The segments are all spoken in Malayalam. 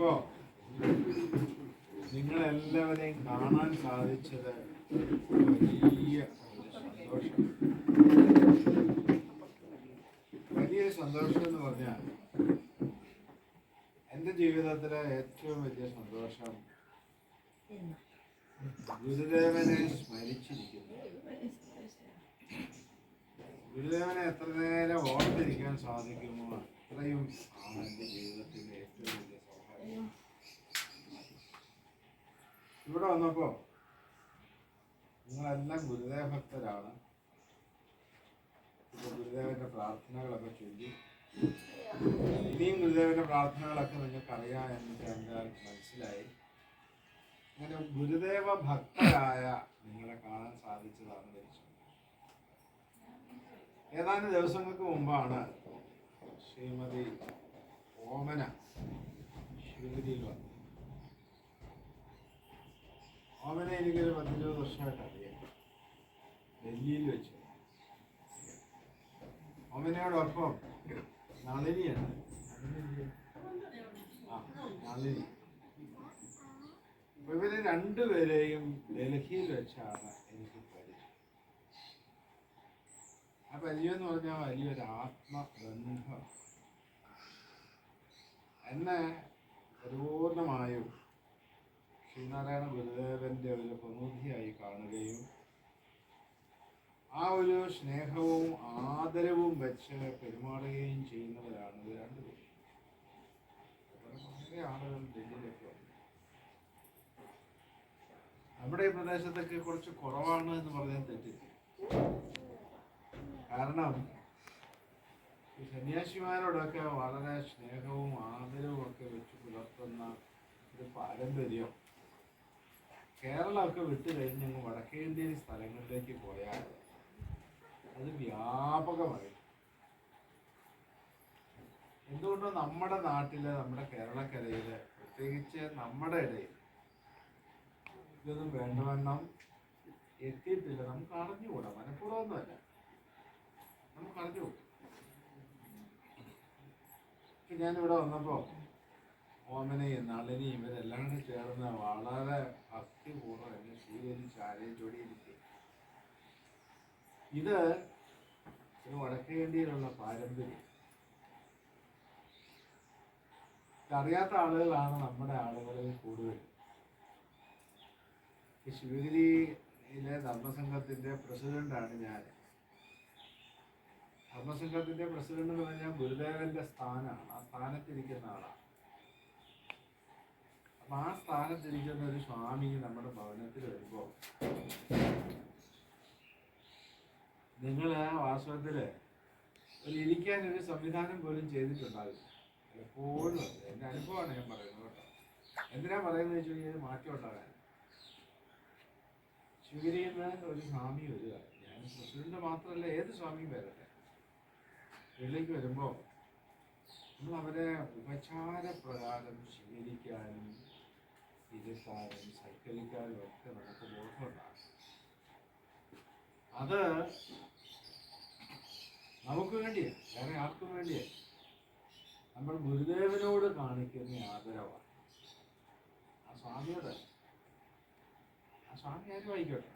ഇന്നിപ്പോ നിങ്ങളെല്ലാവരെയും കാണാൻ സാധിച്ചത് വലിയ ഒരു സന്തോഷം വലിയ സന്തോഷം എന്ന് പറഞ്ഞാൽ എന്റെ ജീവിതത്തിലെ ഏറ്റവും വലിയ സന്തോഷം ഗുരുദേവനെ സ്മരിച്ചിരിക്കുന്നു ഗുരുദേവനെ എത്ര നേരം ഓർത്തിരിക്കാൻ സാധിക്കുമോ അത്രയും ആണ് എന്റെ ജീവിതത്തിലെ ഏറ്റവും വലിയ സൗഭാഗ്യം ഇവിടെ വന്നപ്പോ നിങ്ങളെല്ലാം ഗുരുദേവ ഭക്തരാണ് ഇപ്പൊ ഗുരുദേവന്റെ പ്രാർത്ഥനകളൊക്കെ ചൊല്ലി ഇനിയും ഗുരുദേവന്റെ പ്രാർത്ഥനകളൊക്കെ നിങ്ങൾക്ക് അറിയാം എന്ന് കണ്ടാൽ മനസ്സിലായി അങ്ങനെ ഗുരുദേവ ഭക്തരായ നിങ്ങളെ കാണാൻ സാധിച്ചതാണ് ധരിച്ചു ഏതാനും ദിവസങ്ങൾക്ക് മുമ്പാണ് ശ്രീമതി ഓമന ശിവഗിരിയിൽ വന്നത്. ഓമന എനിക്കൊരു പത്തിരുപത് വർഷമായിട്ട് അറിയാം. ഡൽഹിയിൽ വെച്ച്. ഓമനയോടൊപ്പം നളിനിയാണ് ആ നളിനി. ഇവർ രണ്ടുപേരെയും ഡൽഹിയിൽ വെച്ചാണ് എനിക്ക് പരിചയം. ആ പരിചയം എന്ന് പറഞ്ഞാൽ വലിയൊരു ആത്മബന്ധം. എന്നെ പരിപൂർണമായും ശ്രീനാരായണ ഗുരുദേവന്റെ ഒരു പ്രമുഖിയായി കാണുകയും ആ ഒരു സ്നേഹവും ആദരവും വെച്ച് പെരുമാറുകയും ചെയ്യുന്നവരാണ് ഇത് രണ്ടുപേരും. ആളുകൾ ഡൽഹിയിലൊക്കെ നമ്മുടെ ഈ പ്രദേശത്തൊക്കെ കുറച്ച് കുറവാണ് എന്ന് പറഞ്ഞാൽ തെറ്റില്ല. കാരണം ഈ സന്യാസിമാരോടൊക്കെ വളരെ സ്നേഹവും ആദരവും ഒക്കെ വെച്ച് പുലർത്തുന്ന ഒരു പാരമ്പര്യം കേരളമൊക്കെ വിട്ട് കഴിഞ്ഞ് അങ്ങ് വടക്കേന്ത്യൻ സ്ഥലങ്ങളിലേക്ക് പോയാൽ അത് വ്യാപകമായി എന്തുകൊണ്ടോ നമ്മുടെ നാട്ടിൽ നമ്മുടെ കേരളക്കരയിൽ പ്രത്യേകിച്ച് നമ്മുടെ ഇടയിൽ ഇതൊന്നും വേണ്ടവണ്ണം എത്തിയിട്ടില്ല. നമുക്ക് അറിഞ്ഞുകൂടാ. മനഃപൂർവമൊന്നുമല്ല. നമുക്ക് ഇപ്പൊ ഞാനിവിടെ വന്നപ്പോ ഓമനയും നളിനിയും ഇവരെല്ലാം കൂടെ ചേർന്ന് വളരെ ഭക്തിപൂർവം എന്നെ സ്വീകരിച്ച് ആരെയും ചൊടിയിരിക്കും ഇത് വടക്കേണ്ടിയിലുള്ള പാരമ്പര്യം. അറിയാത്ത ആളുകളാണ് നമ്മുടെ ആളുകളിൽ കൂടുതൽ. ഈ ശിവഗിരിയിലെ ധർമ്മസംഘത്തിന്റെ പ്രസിഡന്റാണ് ഞാൻ. ധർമ്മസംഘത്തിന്റെ പ്രസിഡന്റ് എന്ന് പറഞ്ഞാൽ ഗുരുദേവന്റെ സ്ഥാനമാണ്. ആ സ്ഥാനത്തിരിക്കുന്ന ആളാണ്. അപ്പൊ ആ സ്ഥാനത്തിരിക്കുന്ന ഒരു സ്വാമി നമ്മുടെ ഭവനത്തിൽ വരുമ്പോൾ നിങ്ങൾ വാസ്തവത്തിൽ ഒരു ഇരിക്കാൻ ഒരു സംവിധാനം പോലും ചെയ്തിട്ടുണ്ടാവില്ല. എപ്പോഴും എന്റെ അനുഭവമാണ് ഞാൻ പറയുന്നത് കേട്ടോ. എന്തിനാ പറയുന്നത് വെച്ച് കഴിഞ്ഞാൽ മാറ്റം ഉണ്ടാകാൻ. നിന്ന് ഒരു സ്വാമി വരിക. ഞാൻ പ്രസിഡന്റ് മാത്രമല്ല ഏത് സ്വാമിയും വരട്ടെ. വീട്ടിലേക്ക് വരുമ്പോൾ നമ്മൾ അവരെ ഉപചാര പ്രകാരം സ്വീകരിക്കാനും ഇരുത്താനും സൽക്കരിക്കാനും ഒക്കെ നമുക്ക് ബോധമുണ്ടാകും അത് നമുക്ക് വേണ്ടിയേ വേറെ ആർക്കും വേണ്ടിയേ. നമ്മൾ ഗുരുദേവനോട് കാണിക്കുന്ന ആദരവാണ് ആ സ്വാമിയോട് ആ സ്വാമി ആയിക്കോട്ടെ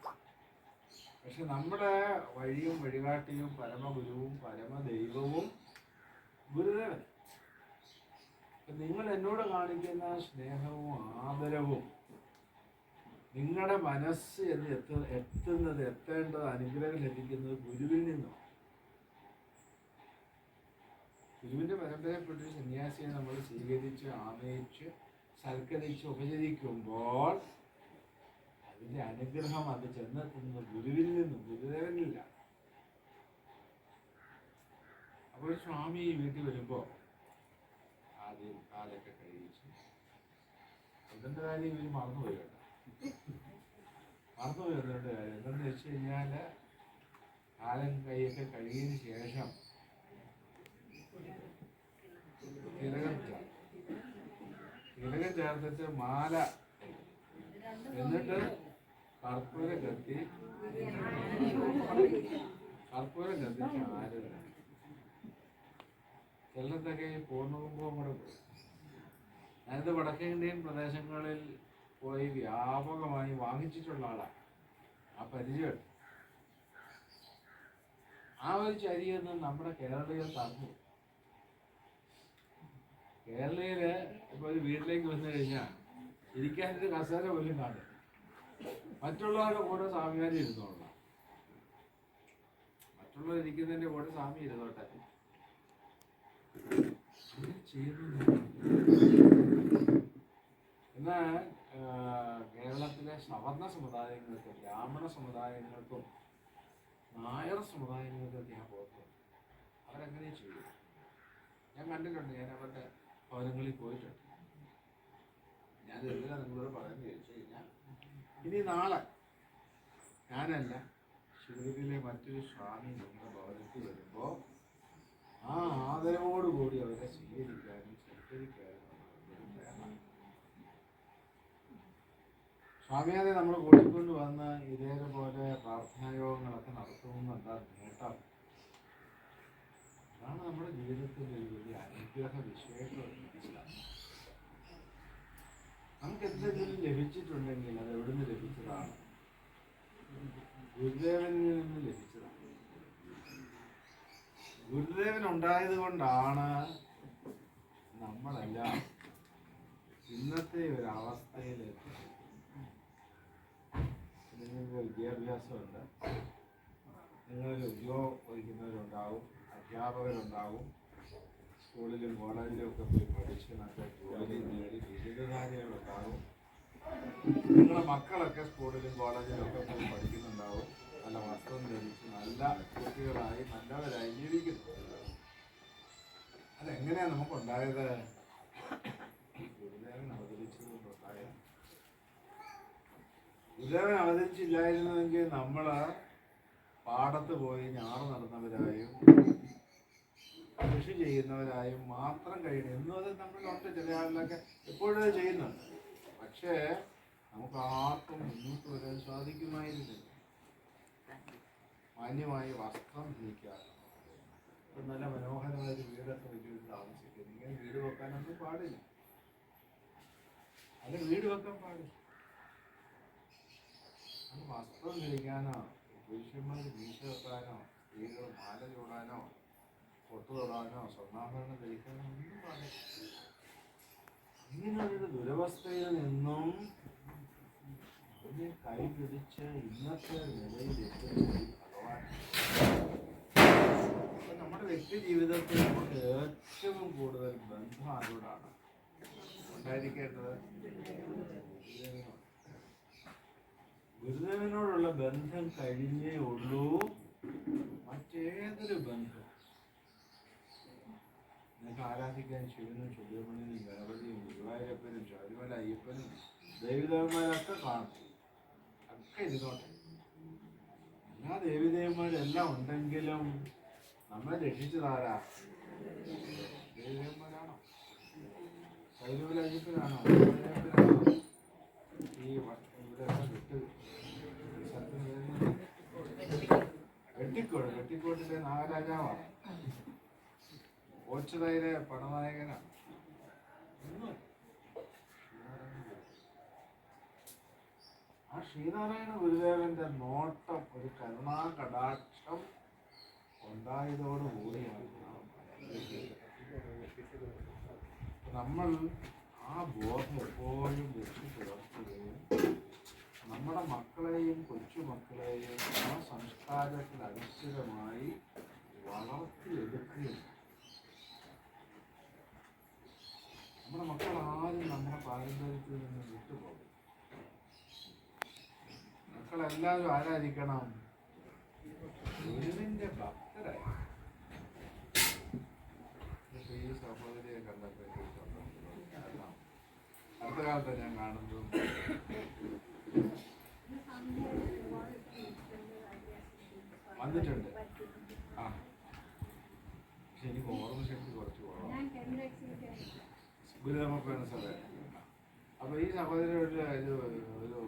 പക്ഷെ നമ്മുടെ വഴിയും വഴികാട്ടിയും പരമഗുരുവും പരമദൈവവും ഗുരുദേവൻ. നിങ്ങൾ എന്നോട് കാണിക്കുന്ന സ്നേഹവും ആദരവും നിങ്ങളുടെ മനസ്സ് എന്ന് എത്തു എത്തുന്നത് എത്തേണ്ടത് അനുഗ്രഹം ലഭിക്കുന്നത് ഗുരുവിൽ നിന്നും. ഗുരുവിന്റെ പരമ്പരപ്പെട്ട സന്യാസിയെ നമ്മൾ സ്വീകരിച്ച് ആനയിച്ച് സൽക്കരിച്ച് ഉപചരിക്കുമ്പോൾ അതിന്റെ അനുഗ്രഹം അത് ചെന്നെത്തുന്നത് ഗുരുവിൽ നിന്നും ഗുരുദേവനില്ല. അപ്പോൾ സ്വാമി വീട്ടിൽ വരുമ്പോൾ ആദ്യം കാലൊക്കെ കഴിയിച്ചു അതിന്റെ കാര്യം ഇവർ മറന്നുപോയി കേട്ടോ. മറന്നുപോയി അതുകൊണ്ട് കാര്യം? എന്തെന്ന് വെച്ച് കഴിഞ്ഞാൽ കാലം കൈയൊക്കെ കഴുകിയതിന് ശേഷം തിരകം തിലകം ചേർത്തിട്ട് മാല എന്നിട്ട് കർപ്പൂര കത്തി. കർപ്പൂര കത്തിച്ച് ആരും ചിലരത്തൊക്കെ ഈ പൂർണകുംഭവും കൂടെ പോയി. ഞാനിത് വടക്കേ ഇന്ത്യൻ പ്രദേശങ്ങളിൽ പോയി വ്യാപകമായി വാങ്ങിച്ചിട്ടുള്ള ആളാണ് ആ പരിചയം ആ ഒരു ചരിയൊന്നും നമ്മുടെ കേരളീയർ തന്നു കേരളീയര് ഇപ്പൊ ഒരു വീട്ടിലേക്ക് വന്നു കഴിഞ്ഞാൽ ഇരിക്കാനൊരു കസേര പോലും കാണും മറ്റുള്ളവരുടെ കൂടെ സ്വാമിമാരി ഇരുന്നോളാം മറ്റുള്ളവർ ഇരിക്കുന്നതിന്റെ കൂടെ സ്വാമി ഇരുന്നോട്ടെ. എന്നാൽ കേരളത്തിലെ സവർണ സമുദായങ്ങൾക്ക് ബ്രാഹ്മണ സമുദായങ്ങൾക്കും നായർ സമുദായങ്ങൾക്കും ഞാൻ പോകുന്നത് അവരങ്ങനെ ചെയ്യും ഞാൻ കണ്ടിട്ടുണ്ട് ഞാൻ അവരുടെ ഭവനങ്ങളിൽ പോയിട്ടുണ്ട്. ഞാൻ എന്തിനാ നിങ്ങളോട് പറയുന്നത് ചോദിച്ചു കഴിഞ്ഞാൽ ഇനി നാളെ ഞാനല്ല ശിവഗിരിയിലെ മറ്റൊരു സ്വാമി നിങ്ങളുടെ ഭവനത്തിൽ വരുമ്പോൾ ആ ആദരവോടുകൂടി അവരെ സ്വീകരിക്കാനും സൽക്കരിക്കാനും സ്വാമിയാതെ നമ്മൾ കൂട്ടിക്കൊണ്ട് വന്ന് ഇതേപോലെ പ്രാർത്ഥനായോഗങ്ങളൊക്കെ നടത്തുമെന്ന് എന്താ നേട്ടം. അതാണ് നമ്മുടെ ജീവിതത്തിൽ ഒരു വലിയ അനുഗ്രഹ വിശേഷം മനസ്സിലാക്കുന്നത് നമുക്ക് എന്തെങ്കിലും ലഭിച്ചിട്ടുണ്ടെങ്കിൽ അത് എവിടുന്ന് ലഭിച്ചതാണ്? ഗുരുദേവനിൽ നിന്ന് ലഭിച്ചതാണ്. ഗുരുദേവൻ ഉണ്ടായത് കൊണ്ടാണ് നമ്മളെല്ലാം ഇന്നത്തെ ഒരു അവസ്ഥയിൽ നിങ്ങൾക്ക് വിദ്യാഭ്യാസമുണ്ട്. നിങ്ങളൊരു ഉദ്യോഗം വഹിക്കുന്നവരുണ്ടാവും അധ്യാപകരുണ്ടാവും. സ്കൂളിലും കോളേജിലും ഒക്കെ പോയി പഠിച്ച് നല്ല ജോലി നേടി ബിരുദധാരികളുണ്ടാവും നിങ്ങളുടെ മക്കളൊക്കെ സ്കൂളിലും കോളേജിലും ഒക്കെ പോയി പഠിക്കുന്നുണ്ടാവും. നല്ല വസ്ത്രം ധരിച്ച് നല്ല കുട്ടികളായി നല്ലവരായി ജീവിക്കുന്നു. അതെങ്ങനെയാ നമുക്കുണ്ടായത്? ഗുരുദേവൻ അവതരിച്ചതുകൊണ്ടുണ്ടായ ഗുരുദേവൻ അവതരിച്ചില്ലായിരുന്നുവെങ്കിൽ നമ്മൾ പാടത്ത് പോയി ഞാറ് നടന്നവരായും കൃഷി ചെയ്യുന്നവരായും മാത്രം കഴിയണം. എന്നും അത് നമ്മളിലുണ്ട് ചില ആളിലൊക്കെ എപ്പോഴും അത് ചെയ്യുന്നുണ്ട്. പക്ഷേ നമുക്ക് ആർക്കും മുന്നോട്ട് വരാൻ സാധിക്കുമായിരുന്നില്ല. മാന്യമായി വസ്ത്രം ധരിക്കാറുണ്ട് ഇപ്പൊ നല്ല മനോഹരമായ ഒരു വീടൊക്കെ വെച്ച് താമസിക്കുന്നു ഇങ്ങനെ വീട് വെക്കാനൊന്നും പാടില്ല. അല്ല വീട് വെക്കാൻ പാടില്ല. അത് വസ്ത്രം ധരിക്കാനോ പുരുഷന്മാർ വീശ വെക്കാനോ സ്ത്രീകൾ മാല ചൂടാനോ പൊട്ടു തൊടാനോ സ്വർണാഭരണം ധരിക്കാനോ ഒന്നും പാടില്ല. ഇങ്ങനൊരു ദുരവസ്ഥയിൽ നിന്നും അതിനെ കൈപിടിച്ച് ഇന്നത്തെ നിലയിൽ നമ്മുടെ വ്യക്തി ജീവിതത്തിൽ നമുക്ക് ഏറ്റവും കൂടുതൽ ബന്ധം ആരോടാണ്? ഉണ്ടായിരിക്കേണ്ടത് ഗുരുദേവനോട്. ഗുരുദേവനോടുള്ള ബന്ധം കഴിഞ്ഞേ ഉള്ളൂ. മറ്റേതൊരു ബന്ധം നിങ്ങൾക്ക് ആരാധിക്കാൻ ശിവനും സുബ്രഹ്മണ്യനും ഗണപതിയും ഗുരുവായൂരപ്പനും ശബരിമല അയ്യപ്പനും ദേവിദേവന്മാരൊക്കെ കാണും. ഒക്കെ ഇരുന്നോട്ടെ എല്ലാ ദേവിദേവന്മാരെല്ലാം ഉണ്ടെങ്കിലും നമ്മളെ രക്ഷിച്ചതാരാ? ദേവിദേവന്മാരാണോ? ശബരിമല അയ്യപ്പനാണോ? ഈ ഇവിടെ വിട്ട് വെട്ടിക്കോട് വെട്ടിക്കോട്ടിന്റെ നാഗരാജാവാണ്. ഓച്ചതയിലെ പടനായകനാണ്. ആ ശ്രീനാരായണ ഗുരുദേവന്റെ നോട്ടം ഒരു കരുണാ കടാക്ഷം ഉണ്ടായതോടുകൂടിയാണ് നമ്മൾ ആ ബോധം എപ്പോഴും വെച്ച് പുലർത്തുകയും നമ്മുടെ മക്കളെയും കൊച്ചുമക്കളെയും ആ സംസ്കാരത്തിൽ അധിഷ്ഠിതമായി വളർത്തിയെടുക്കുകയും പാരമ്പര്യത്തിൽ നിന്ന് വിട്ടുപോകും മക്കളെല്ലാവരും ആരാധിക്കണം? ഗുരുവിന്റെ ഭക്തരായി ഈ സഹോദരിയെ സന്തോഷം. അടുത്ത കാലത്ത് ഞാൻ കാണുന്നു. വന്നിട്ടുണ്ട് ആ പക്ഷെ എനിക്ക് ഓർമ്മ ശക്തി കുറച്ച് കുറവാണ് ഗുരുതമപ്പേണ സഭ അപ്പോൾ ഈ സഹോദരരുടെ ഒരു ഒരു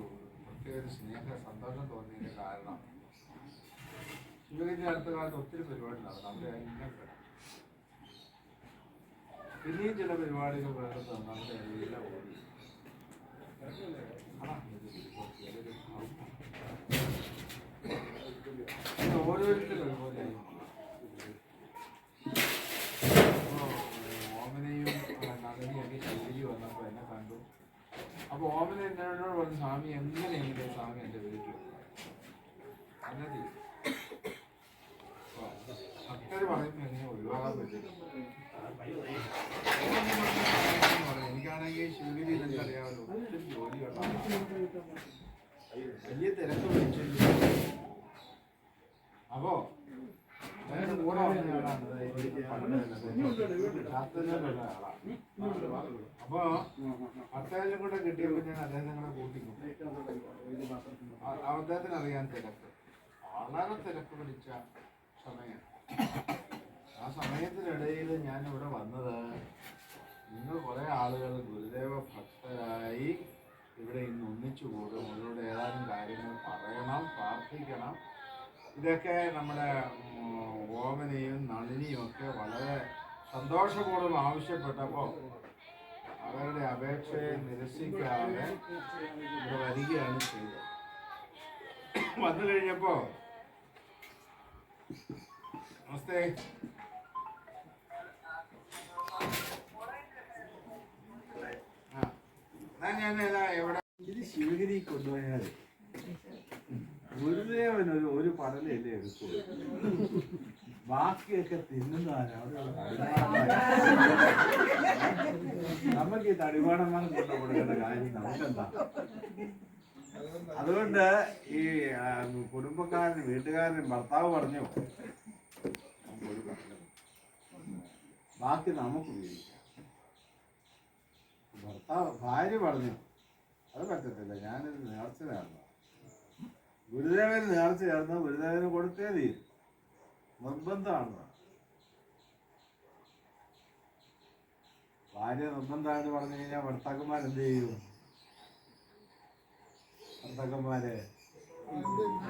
പ്രത്യേക സ്നേഹ സന്തോഷം തോന്നിയതിന്റെ കാരണം ശിവഗിരി അടുത്ത കാലത്ത് ഒത്തിരി പരിപാടി നടന്നു. അവിടെ എല്ലാം പിന്നെയും ചില പരിപാടികൾ വേണ്ടത് നമ്മുടെ എല്ലാം ഓടി. ഓരോരുത്തരും അപ്പോ ഓമനയും നന്ദിയൊക്കെ ശൈലി വന്നപ്പോൾ എന്നെ കണ്ടു അപ്പൊ ഓമന എന്നോട് പറഞ്ഞു സ്വാമി എങ്ങനെയെങ്കിലും സ്വാമി എന്റെ വീട്ടിൽ അങ്ങനെ ഭക്തര് പറയുമ്പോ എന്നെ ഒഴിവാക്കാൻ എനിക്കാണെങ്കിൽ ശിവഗിരി ഇതൊക്കെ അറിയാമല്ലോ ഒത്തിരി ജോലിയുള്ള ആളാണ്. വലിയ തിരക്ക് വിളിച്ചില്ല അപ്പോ അപ്പോ അത്താഴം കൂടെ കിട്ടിയപ്പോ ഞാൻ അദ്ദേഹത്തിനെ കൂട്ടിക്കും അദ്ദേഹത്തിന് അറിയാൻ തിരക്ക് വളരെ തിരക്ക് പിടിച്ച സമയം ആ സമയത്തിനിടയിൽ ഞാൻ ഇവിടെ വന്നത് നിങ്ങൾ കുറെ ആളുകൾ ഗുരുദേവ ഭക്തരായി ഇവിടെ ഇന്ന് ഒന്നിച്ചു കൂടും അവരോട് ഏതാനും കാര്യങ്ങൾ പറയണം പ്രാർത്ഥിക്കണം ഇതൊക്കെ നമ്മുടെ ഓമനയും നളിനിയും ഒക്കെ വളരെ സന്തോഷപൂർവം ആവശ്യപ്പെട്ടപ്പോൾ അവരുടെ അപേക്ഷയെ നിരസിക്കാതെ ഇവിടെ വരികയാണ് ചെയ്തത്. വന്നു കഴിഞ്ഞപ്പോൾ നമസ്തേ. ഞാൻ എവിടെ? ഇത് ശിവഗിരി കൊണ്ടുപോയാൽ. ഗുരുദേവൻ ഒരു ഒരു പടലല്ലേ എടുക്കൂ ബാക്കിയൊക്കെ തിന്നുന്നതാണ്. നമുക്ക് ഈ തടിപാടന്മാർ കൊണ്ടു കൊടുക്കേണ്ട കാര്യം നമുക്കെന്താ? അതുകൊണ്ട് ഈ കുടുംബക്കാരനും വീട്ടുകാരനും ഭർത്താവ് പറഞ്ഞു. ബാക്കി നമുക്ക് ഉപയോഗിക്കാം. ഭർത്താവ് ഭാര്യ പറഞ്ഞു അത് പറ്റത്തില്ല. ഞാനൊരു നേർച്ച ഗുരുദേവന് നേർച്ച ചേർന്ന് ഗുരുദേവന് കൊടുത്തേ തീരും. നിർബന്ധമാണ്. ഭാര്യ നിർബന്ധമായിട്ട് പറഞ്ഞു കഴിഞ്ഞാൽ ഭർത്താക്കന്മാർ എന്ത് ചെയ്യും? ഭർത്താക്കന്മാര്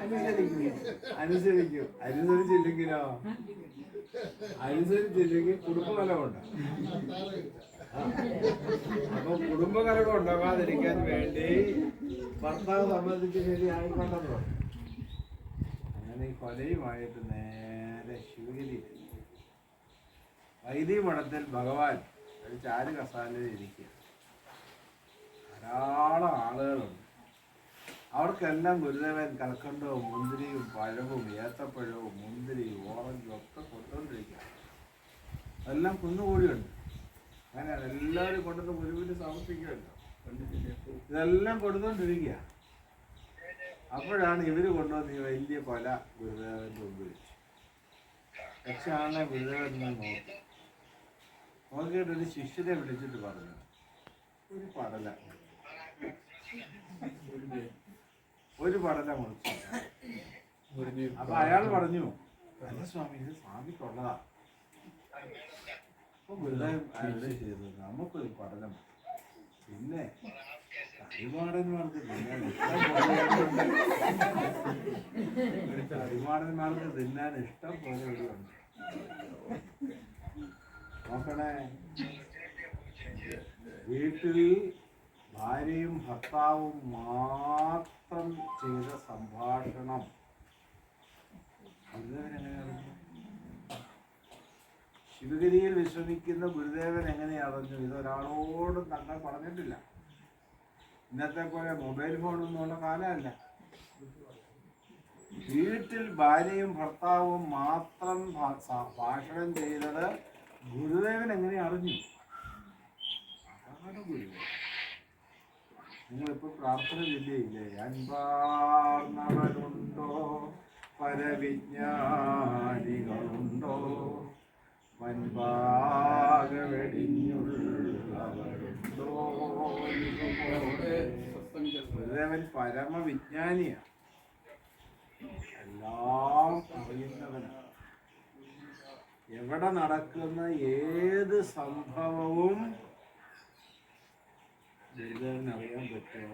അനുസരിക്കും. അനുസരിക്കും. അനുസരിച്ചില്ലെങ്കിലോ? അനുസരിച്ചില്ലെങ്കിൽ കുടുംബകലമുണ്ട് അപ്പൊ കുടുംബകലകം ഉണ്ടാകാതിരിക്കാൻ വേണ്ടി ഭർത്താവ് സംബന്ധിച്ച് ശരി ആയിക്കൊണ്ടെന്ന് പറഞ്ഞു. അങ്ങനെ കൊലയുമായിട്ട് നേരെ ശിവഗിരി വൈദി മഠത്തിൽ ഭഗവാൻ ഒരു ചാരു ഇരിക്കുക ധാരാളം ആളുകളുണ്ട്. അവർക്കെല്ലാം ഗുരുദേവൻ കൽക്കണ്ടവും മുന്തിരിയും പഴവും ഏത്തപ്പഴവും മുന്തിരിയും ഓറഞ്ചും ഒക്കെ കൊണ്ടുകൊണ്ടിരിക്കുക അതെല്ലാം കുന്നുകൂടിയുണ്ട്. അങ്ങനെയാണ് എല്ലാവരും കൊണ്ടുവന്ന് ഗുരുവിന് സമർപ്പിക്കുമല്ലോ ഇതെല്ലാം കൊടുത്തോണ്ടിരിക്കുക അപ്പോഴാണ് ഇവർ കൊണ്ടുവന്ന് ഈ വലിയ പല ഗുരുദേവന്റെ മുമ്പിൽ പക്ഷാണ് ഗുരുദേവൻ നോക്കി. നോക്കിയിട്ട് ഒരു ശിഷ്യനെ വിളിച്ചിട്ട് പറഞ്ഞു. ഒരു പടല ഒരു പടല മുറിച്ചു. അപ്പൊ അയാൾ പറഞ്ഞു അല്ല സ്വാമി ഇത് സ്വാമിക്കുള്ളതാ. അപ്പൊ ഗുരുദേവൻ അയാളെ ചെയ്തു നമുക്കൊരു പഠനം പിന്നെ തടിമാടന്മാർക്ക് തിന്നാൻ പോലെയുണ്ട്. തടിമാടന്മാർക്ക് തിന്നാൻ ഇഷ്ടം പോലെ ഒരുണ്ട് നോക്കണേ. വീട്ടിൽ ഭാര്യയും ഭർത്താവും മാത്രം ചെയ്ത സംഭാഷണം. അറിഞ്ഞു ശിവഗിരിയിൽ വിശ്രമിക്കുന്ന ഗുരുദേവൻ എങ്ങനെ അറിഞ്ഞു ഇതൊരാളോടും തങ്ങൾ പറഞ്ഞിട്ടില്ല. ഇന്നത്തെ പോലെ മൊബൈൽ ഫോണൊന്നും ഉള്ള കാലമല്ല. വീട്ടിൽ ഭാര്യയും ഭർത്താവും മാത്രം ഭാഷണം ചെയ്തത് ഗുരുദേവൻ എങ്ങനെ അറിഞ്ഞു നിങ്ങളിപ്പോൾ പ്രാർത്ഥന ജില്ലയില്ലേ അൻപാർന്നവരുണ്ടോ പരവിജ്ഞാനികളുണ്ടോ? അവൻ എല്ലാം അറിയുന്നവനാണ് എവിടെ നടക്കുന്ന ഏത് സംഭവവും ദുരിതറിയാൻ പറ്റും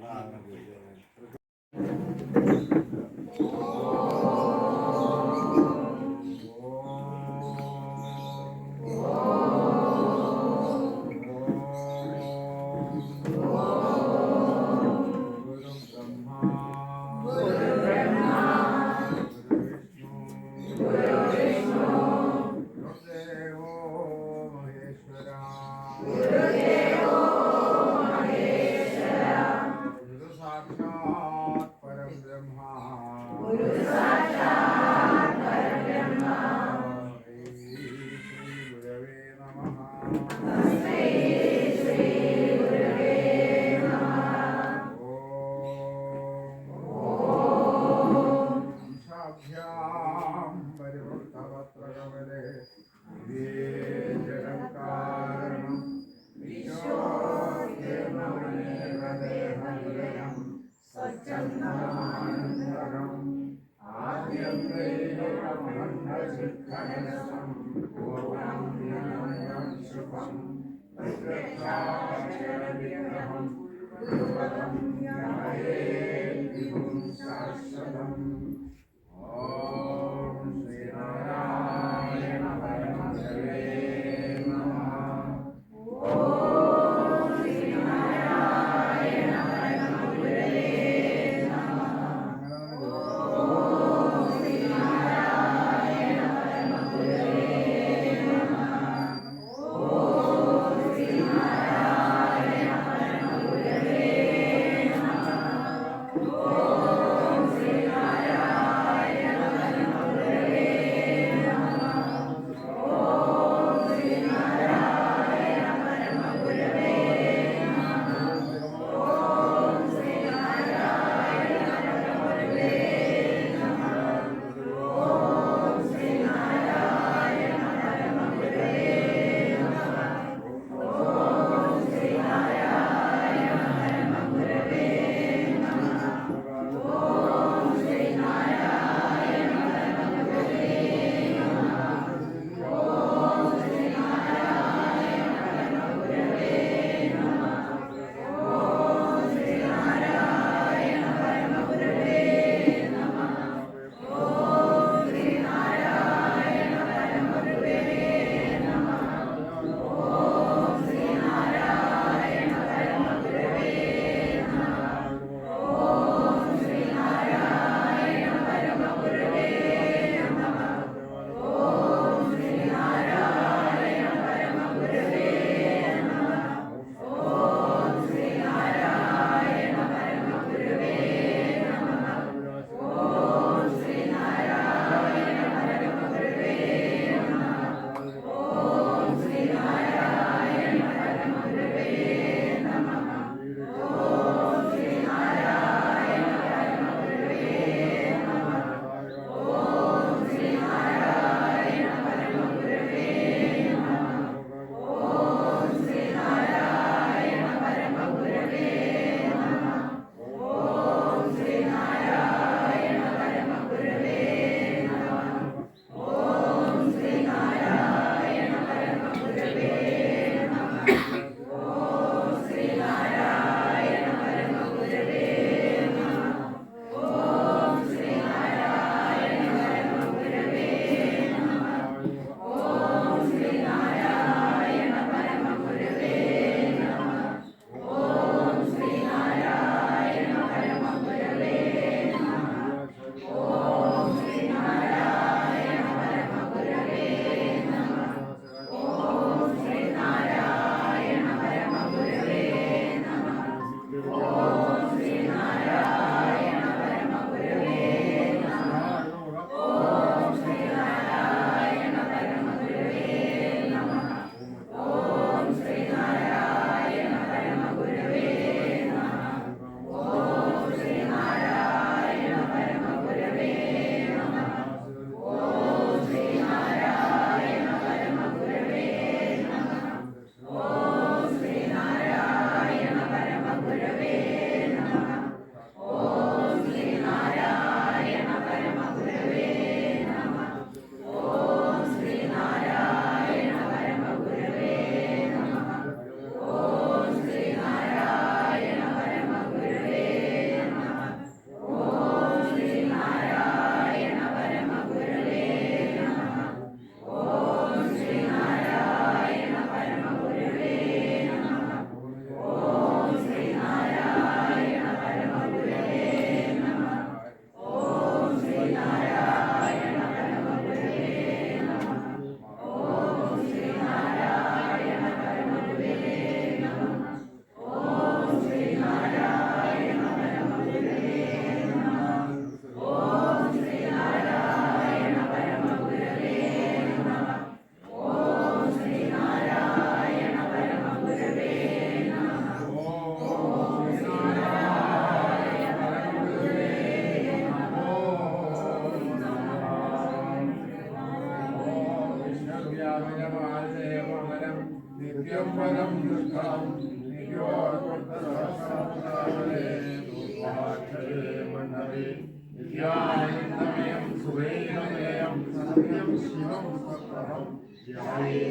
नित्यं वरं दुष्टां नियोर्वर्तसहस्रावले रूपाक्षरे मण्डले नित्यानन्दमयं सुवेदमयं सत्यं शिवं सत्तहं ध्याये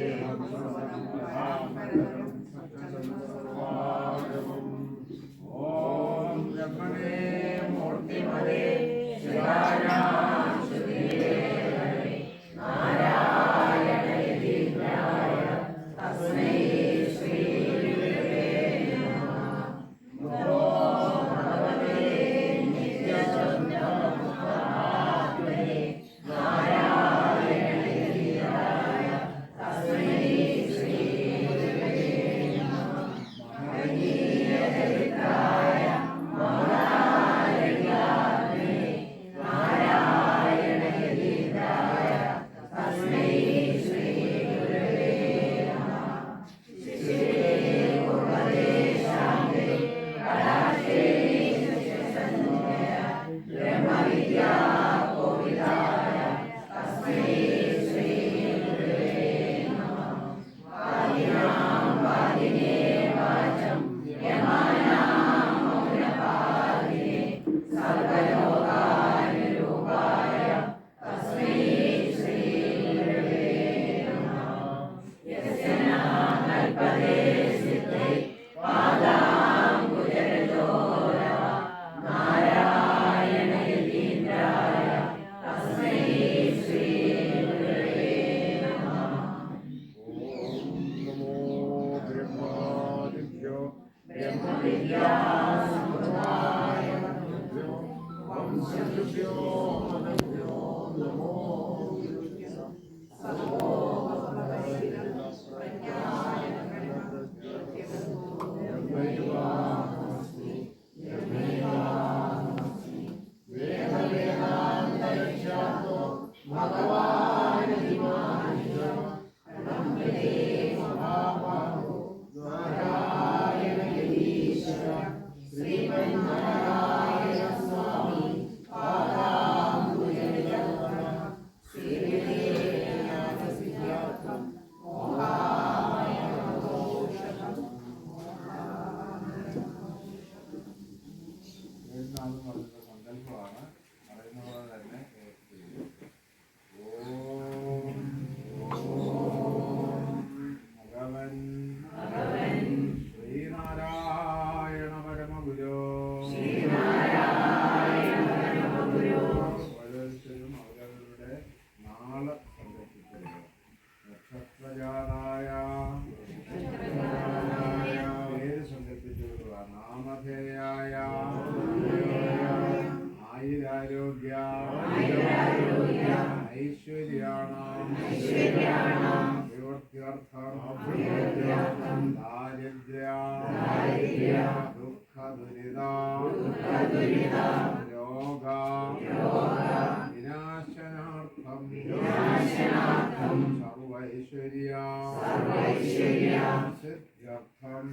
സർവൈശ്വര്യ.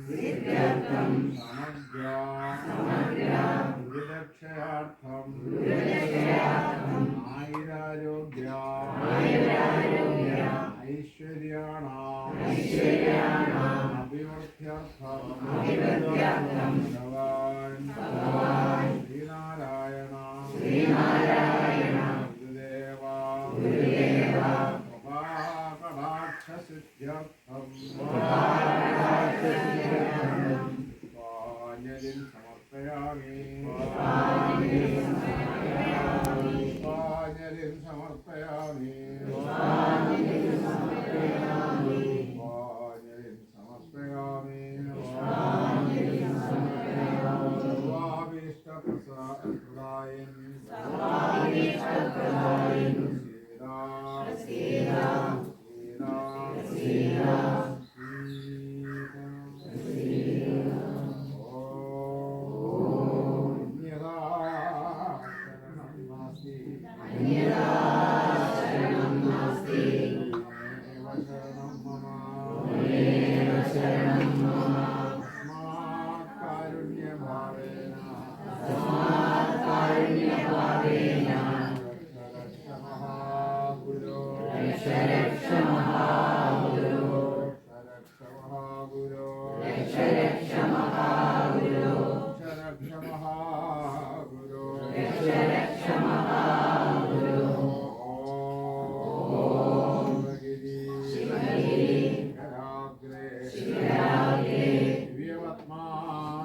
സിദ്ധ്യർത്ഥം. സമഗ്ര Samayin. Samayin. we're with Yeah.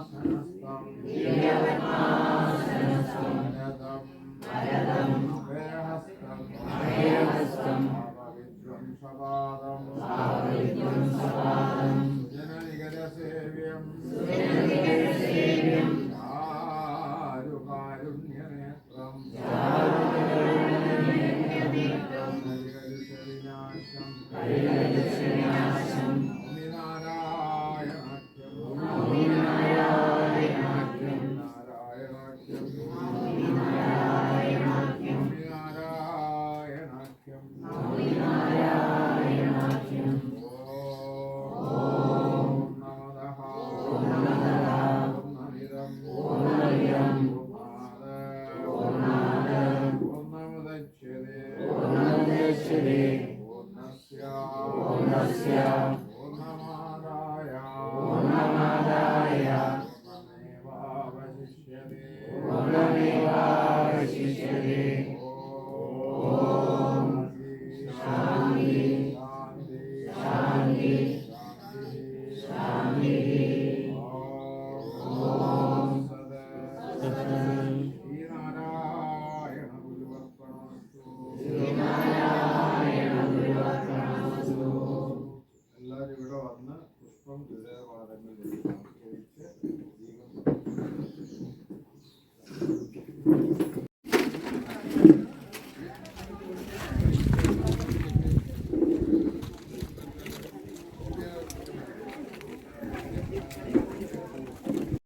पूर्णस्य